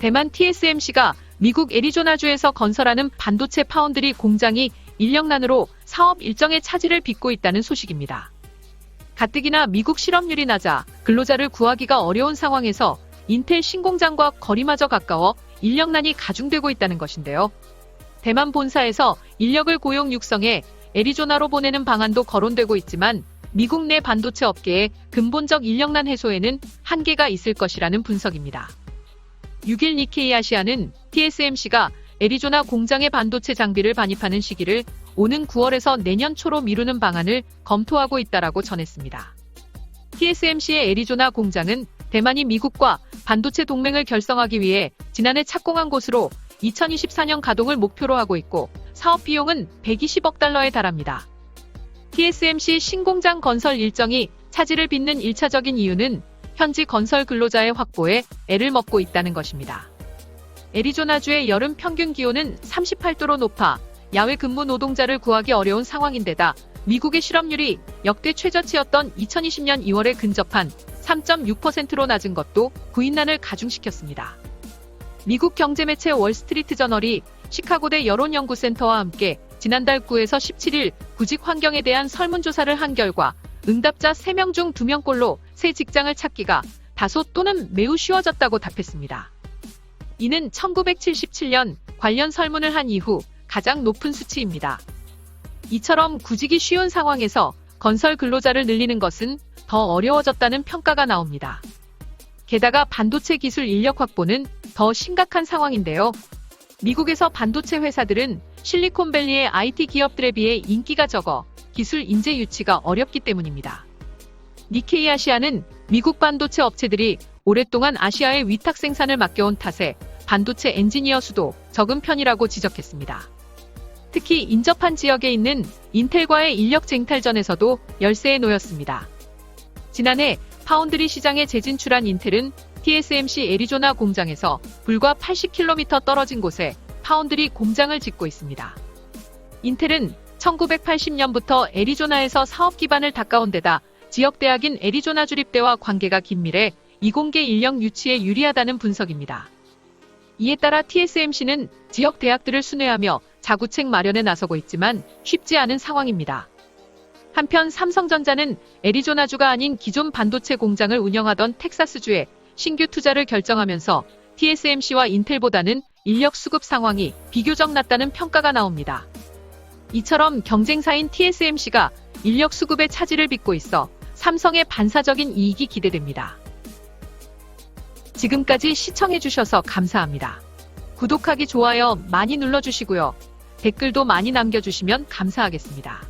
대만 TSMC가 미국 애리조나주에서 건설하는 반도체 파운드리 공장이 인력난으로 사업 일정의 차질을 빚고 있다는 소식입니다. 가뜩이나 미국 실업률이 낮아 근로자를 구하기가 어려운 상황에서 인텔 신공장과 거리마저 가까워 인력난이 가중되고 있다는 것인데요. 대만 본사에서 인력을 고용 육성해 애리조나로 보내는 방안도 거론되고 있지만 미국 내 반도체 업계의 근본적 인력난 해소에는 한계가 있을 것이라는 분석입니다. 6일 니케이 아시아는 TSMC가 애리조나 공장의 반도체 장비를 반입하는 시기를 오는 9월에서 내년 초로 미루는 방안을 검토하고 있다라고 전했습니다. TSMC의 애리조나 공장은 대만이 미국과 반도체 동맹을 결성하기 위해 지난해 착공한 곳으로 2024년 가동을 목표로 하고 있고 사업 비용은 120억 달러에 달합니다. TSMC 신공장 건설 일정이 차질을 빚는 1차적인 이유는 현지 건설 근로자의 확보에 애를 먹고 있다는 것입니다. 애리조나주의 여름 평균 기온은 38도로 높아 야외 근무 노동자를 구하기 어려운 상황인데다 미국의 실업률이 역대 최저치였던 2020년 2월에 근접한 3.6%로 낮은 것도 구인난을 가중시켰습니다. 미국 경제매체 월스트리트 저널이 시카고대 여론연구센터와 함께 지난달 9에서 17일 구직 환경에 대한 설문조사를 한 결과 응답자 3명 중 2명꼴로 새 직장을 찾기가 다소 또는 매우 쉬워졌다고 답했습니다. 이는 1977년 관련 설문을 한 이후 가장 높은 수치입니다. 이처럼 구직이 쉬운 상황에서 건설 근로자를 늘리는 것은 더 어려워졌다는 평가가 나옵니다. 게다가 반도체 기술 인력 확보는 더 심각한 상황인데요. 미국에서 반도체 회사들은 실리콘밸리의 IT 기업들에 비해 인기가 적어 기술 인재 유치가 어렵기 때문입니다. 니케이 아시아는 미국 반도체 업체들이 오랫동안 아시아의 위탁 생산을 맡겨온 탓에 반도체 엔지니어 수도 적은 편이라고 지적했습니다. 특히 인접한 지역에 있는 인텔과의 인력 쟁탈전에서도 열세에 놓였습니다. 지난해 파운드리 시장에 재진출한 인텔은 TSMC 애리조나 공장에서 불과 80km 떨어진 곳에 파운드리 공장을 짓고 있습니다. 인텔은 1980년부터 애리조나에서 사업 기반을 닦아온 데다 지역 대학인 애리조나 주립대와 관계가 긴밀해 이공계 인력 유치에 유리하다는 분석입니다. 이에 따라 TSMC는 지역 대학들을 순회하며 자구책 마련에 나서고 있지만 쉽지 않은 상황입니다. 한편 삼성전자는 애리조나주가 아닌 기존 반도체 공장을 운영하던 텍사스주에 신규 투자를 결정하면서 TSMC와 인텔보다는 인력 수급 상황이 비교적 낫다는 평가가 나옵니다. 이처럼 경쟁사인 TSMC가 인력 수급의 차질을 빚고 있어 삼성의 반사적인 이익이 기대됩니다. 지금까지 시청해주셔서 감사합니다. 구독하기, 좋아요 많이 눌러주시고요. 댓글도 많이 남겨주시면 감사하겠습니다.